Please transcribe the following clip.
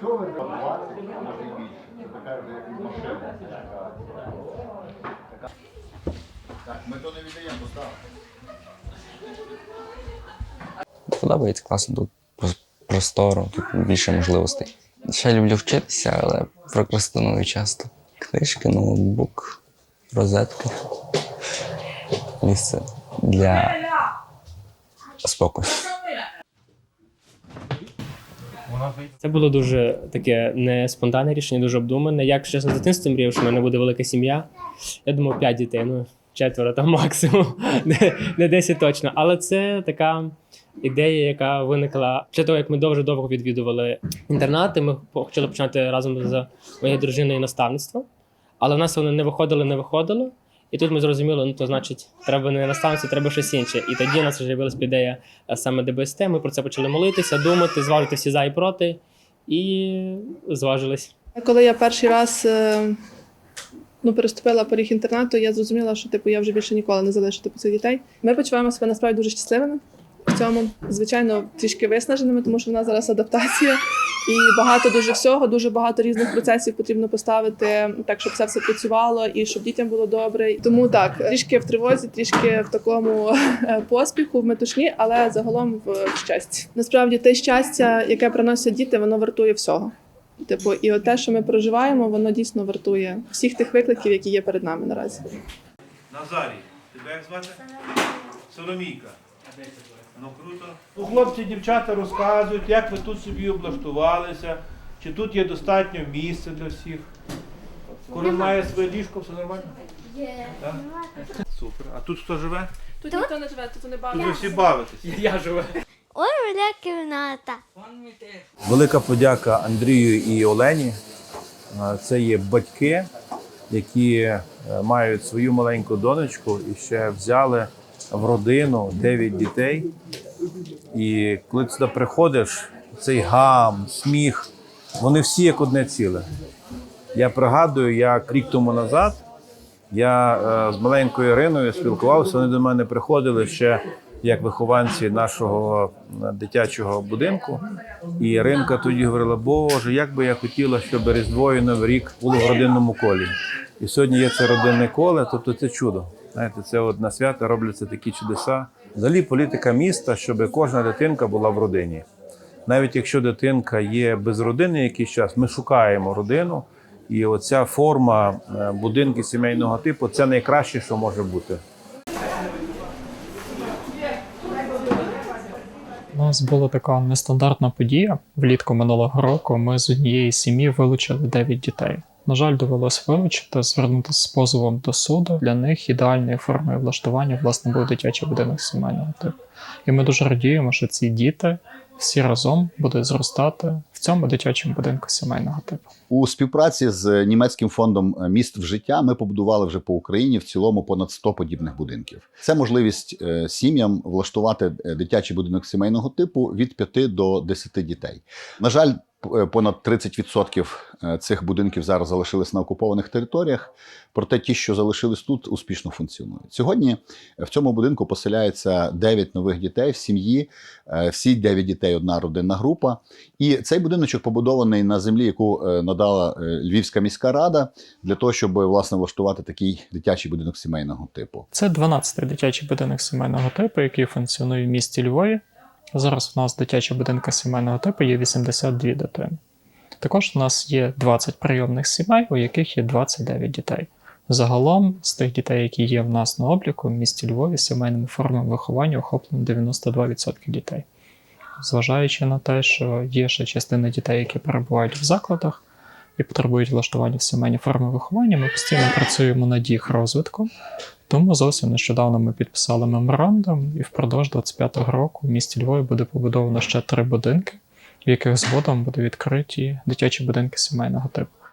Якщо ви 20, може більше, це така вже як. Така- Так, ми то не віддаємо, поставимо. Подобається класно тут прос- просторо, тут більше можливостей. Ще люблю вчитися, але прокрастиную часто. Книжки, ноутбук, розетка. Місце для спокою. Це було дуже таке не спонтанне рішення, дуже обдумане. Як чесно, з дитинства мріяв, що в мене буде велика сім'я. Я думав, п'ять дітей, ну четверо там максимум, не, 10 точно. Але це така ідея, яка виникла після того, як ми дуже довго відвідували інтернати. Ми хотіли починати разом з моєю дружиною наставництво. Але в нас воно не виходило, не виходило. І тут ми зрозуміли, ну то значить, треба не наставництво, треба щось інше. І тоді у нас з'явилася ідея е, саме ДБСТ. Ми про це почали молитися, думати, зважити всі за і проти, і зважились. Коли я перший раз е, ну, переступила поріг інтернату, я зрозуміла, що типу я вже більше ніколи не залишу типу, цих дітей. Ми почуваємо себе насправді дуже щасливими в цьому, звичайно, трішки виснаженими, тому що в нас зараз адаптація і багато дуже всього, дуже багато різних процесів потрібно поставити так, щоб це все працювало і щоб дітям було добре. Тому так, трішки в тривозі, трішки в такому е, поспіху, в метушні, але загалом в, в щасті. Насправді, те щастя, яке приносять діти, воно вартує всього. Типу, і от те, що ми проживаємо, воно дійсно вартує всіх тих викликів, які є перед нами наразі. Назарій, тебе як звати? Соломійка. Ну круто. Ну, хлопці, дівчата розказують, як ви тут собі облаштувалися, чи тут є достатньо місця для всіх. Кожен має своє ліжко, все нормально? Є. Так? Супер. А тут хто живе? Тут ніхто не живе, тут вони Тут ви всі бавитесь. Я живу. Ой, моя кімната. Велика подяка Андрію і Олені. Це є батьки, які е, мають свою маленьку донечку і ще взяли в родину 9 дітей. І коли ти сюди приходиш, цей гам, сміх, вони всі як одне ціле. Я пригадую, як рік тому назад я е, з маленькою Іриною спілкувався. Вони до мене приходили ще як вихованці нашого е, дитячого будинку. І Іринка тоді говорила: Боже, як би я хотіла, щоб Різдво і Новий рік було в родинному колі. І сьогодні є це родинне коле, тобто це чудо. Знаєте, це от на свята робляться такі чудеса. Взагалі політика міста, щоб кожна дитинка була в родині. Навіть якщо дитинка є без родини якийсь час, ми шукаємо родину. І оця форма е, будинки сімейного типу це найкраще, що може бути. У нас була така нестандартна подія. Влітку минулого року ми з однієї сім'ї вилучили 9 дітей. На жаль, довелось вилучити, звернутися з позовом до суду. Для них ідеальною формою влаштування власне був дитячий будинок сімейного типу. І ми дуже радіємо, що ці діти всі разом будуть зростати в цьому дитячому будинку сімейного типу. У співпраці з німецьким фондом міст в життя ми побудували вже по Україні в цілому понад 100 подібних будинків. Це можливість е, сім'ям влаштувати е, дитячий будинок сімейного типу від 5 до 10 дітей. На жаль, понад 30% е, цих будинків зараз залишились на окупованих територіях. Проте ті, що залишились тут, успішно функціонують. Сьогодні в цьому будинку поселяється 9 нових дітей в сім'ї. Е, Всі 9 дітей одна родинна група. І цей будиночок побудований на землі, яку е, надала е, Львівська міська рада, для того, щоб власне влаштувати такий дитячий будинок сімейного типу. Це 12-й дитячий будинок сімейного типу, який функціонує в місті Львові. Зараз у нас дитячі будинки сімейного типу є 82 дитини. Також у нас є 20 прийомних сімей, у яких є 29 дітей. Загалом з тих дітей, які є в нас на обліку, в місті Львові сімейними формами виховання охоплено 92% дітей. Зважаючи на те, що є ще частина дітей, які перебувають в закладах і потребують влаштування в сімейні форми виховання, ми постійно працюємо над їх розвитком. Тому зовсім нещодавно ми підписали меморандум, і впродовж 25-го року в місті Львові буде побудовано ще три будинки, в яких згодом будуть відкриті дитячі будинки сімейного типу.